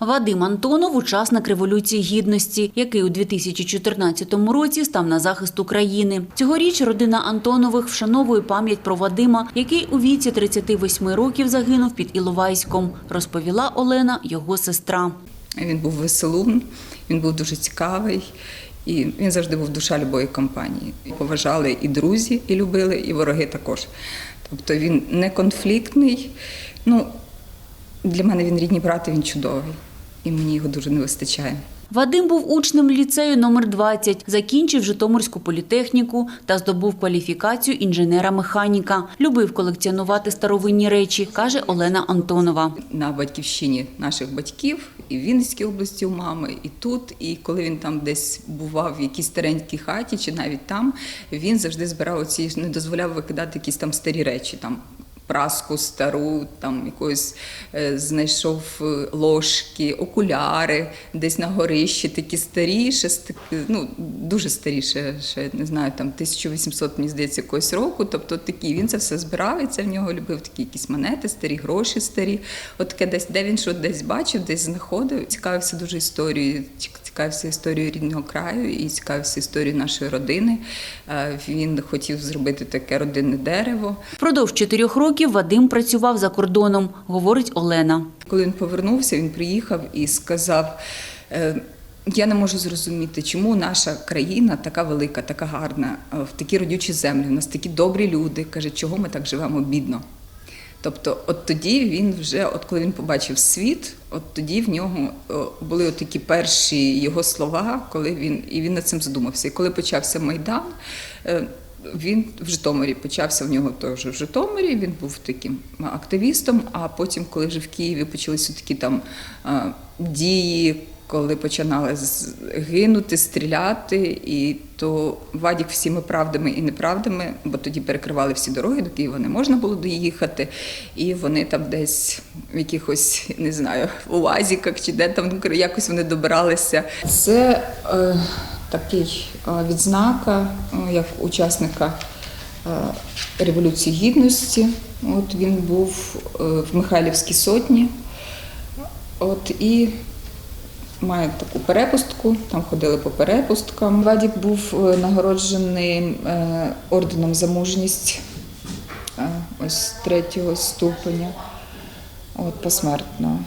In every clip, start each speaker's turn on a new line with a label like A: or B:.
A: Вадим Антонов – учасник Революції Гідності, який у 2014 році став на захист України. Цьогоріч родина Антонових вшановує пам'ять про Вадима, який у віці 38 років загинув під Іловайськом, розповіла Олена, його сестра.
B: Він був веселун, він був дуже цікавий, і він завжди був душа любої компанії. Поважали і друзі, і любили, і вороги також. Тобто він не конфліктний. Ну, для мене він рідний брат, і він чудовий. І мені його дуже не вистачає.
A: Вадим був учнем ліцею номер 20, закінчив Житомирську політехніку та здобув кваліфікацію інженера-механіка. Любив колекціонувати старовинні речі, каже Олена Антонова.
B: на батьківщині наших батьків, і в Вінницькій області у мами, і тут. І коли він там десь бував в якійсь старенькій хаті, чи навіть там, він завжди збирав оці, не дозволяв викидати якісь там старі речі. там Праску стару, там якось е, знайшов е, ложки, окуляри, десь на горищі такі старі, ще ну дуже старі, ще, не знаю, там 1800, мені здається, якогось року. Тобто такі він це все збирав, і це в нього любив такі якісь монети, старі гроші старі. От таке десь, де він що десь бачив, десь знаходив. Цікавився дуже історією, цікавився історією рідного краю і цікавився історією нашої родини. Е, Він хотів зробити таке родинне дерево.
A: Впродовж чотирьох років Вадим працював за кордоном, говорить Олена.
B: Коли він повернувся, він приїхав і сказав: «Е, я не можу зрозуміти, чому наша країна така велика, така гарна, е, в такі родючі землі, у нас такі добрі люди. Каже, чого ми так живемо бідно. Тобто, от тоді він вже, от коли він побачив світ, от тоді в нього були от такі перші його слова, коли він і він над цим задумався. І коли почався майдан, е, він в Житомирі почався в нього теж в Житомирі. Він був таким активістом. А потім, коли вже в Києві почалися такі там е, дії. Коли починали гинути, стріляти, і то Вадік всіми правдами і неправдами, бо тоді перекривали всі дороги, до Києва не можна було доїхати, і вони там десь в якихось, не знаю, у Лазіках чи де там якось вони добиралися. Це е, такий е, відзнака е, як учасника е, Революції Гідності. От він був в Михайлівській сотні. От і має таку перепустку, там ходили по перепусткам. Вадік був е, нагороджений е, орденом за мужність е, ось третього ступеня, от, посмертно.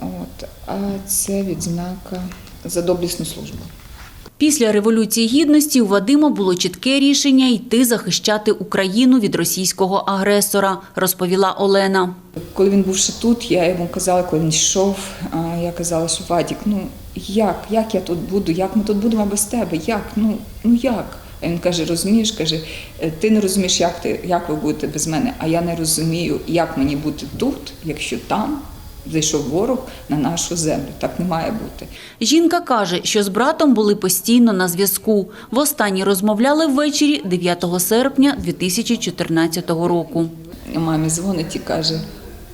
B: От, а це відзнака за доблісну службу.
A: Після Революції Гідності у Вадима було чітке рішення йти захищати Україну від російського агресора, розповіла Олена.
B: Коли він був ще тут, я йому казала, коли він йшов, я казала, що Вадік, ну як, як я тут буду, як ми тут будемо без тебе? Як? Ну, ну як? А він каже: розумієш, каже, «Е, ти не розумієш, як ти як ви будете без мене, а я не розумію, як мені бути тут, якщо там зайшов ворог на нашу землю. Так не має бути.
A: Жінка каже, що з братом були постійно на зв'язку. Востаннє розмовляли ввечері 9 серпня 2014 року.
B: Мамі дзвонить і каже: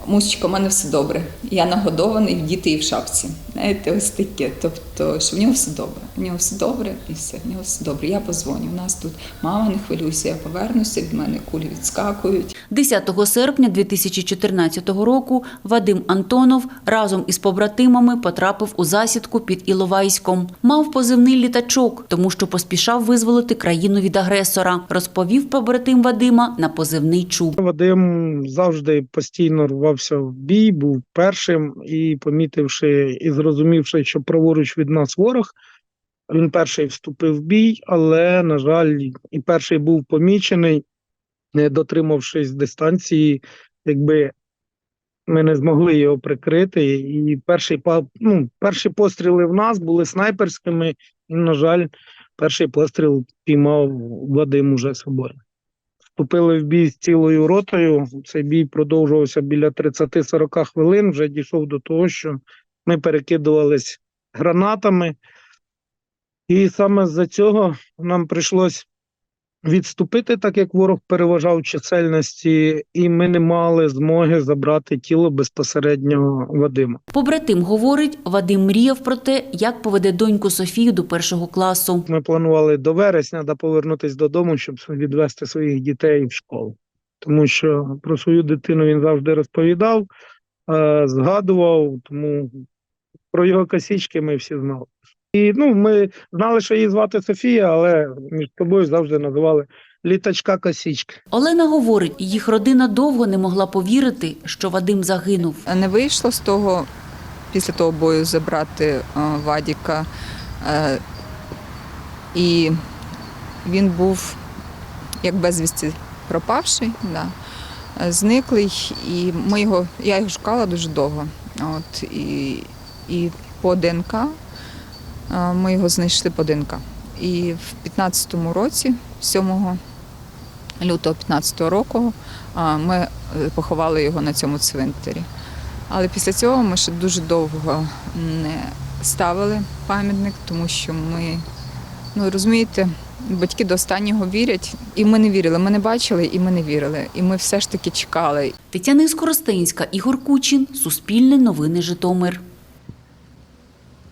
B: Мусечко, у мене все добре. Я нагодований діти і в шапці. Знаєте, ось таке. Тобто, що в нього все добре. В нього все добре і все, в нього все добре. Я позвоню. У нас тут мама, не хвилюйся, я повернуся, від мене кулі відскакують.
A: 10 серпня 2014 року Вадим Антонов разом із побратимами потрапив у засідку під Іловайськом. Мав позивний літачок, тому що поспішав визволити країну від агресора, розповів побратим Вадима на позивний чуб.
C: Вадим завжди постійно рвався в бій, був першим і помітивши і зрозумівши, що праворуч від нас ворог, він перший вступив в бій, але, на жаль, і перший був помічений, не дотримавшись дистанції, якби ми не змогли його прикрити. І перший ну, перші постріли в нас були снайперськими, і, на жаль, перший постріл піймав Вадим уже собою вступили в бій з цілою ротою. Цей бій продовжувався біля 30-40 хвилин. Вже дійшов до того, що ми перекидувались гранатами, і саме з-за цього нам прийшлось відступити, так як ворог переважав чисельності, і ми не мали змоги забрати тіло безпосередньо Вадима.
A: Побратим говорить, Вадим мріяв про те, як поведе доньку Софію до першого класу.
C: Ми планували до вересня да повернутися додому, щоб відвести своїх дітей в школу. Тому що про свою дитину він завжди розповідав, е, згадував, тому про його косички ми всі знали. І ну, ми знали, що її звати Софія, але між собою завжди називали літачка косичка.
A: Олена говорить, їх родина довго не могла повірити, що Вадим загинув.
B: Не вийшло з того після того бою забрати е, Вадіка. Е, І він був як безвісті пропавший, да, е, зниклий, і ми його, я його шукала дуже довго. От, і, і по ДНК ми його знайшли по ДНК. І в 15-му році, 7 лютого 15-го року, ми е, поховали його на цьому цвинтарі. Але після цього ми ще дуже довго не ставили пам'ятник, тому що ми, ну розумієте, батьки до останнього вірять, і ми не вірили. Ми не бачили, і ми не вірили. І ми все ж таки чекали.
A: Тетяна Скоростенська, Ігор Кучин, Суспільне новини Житомир.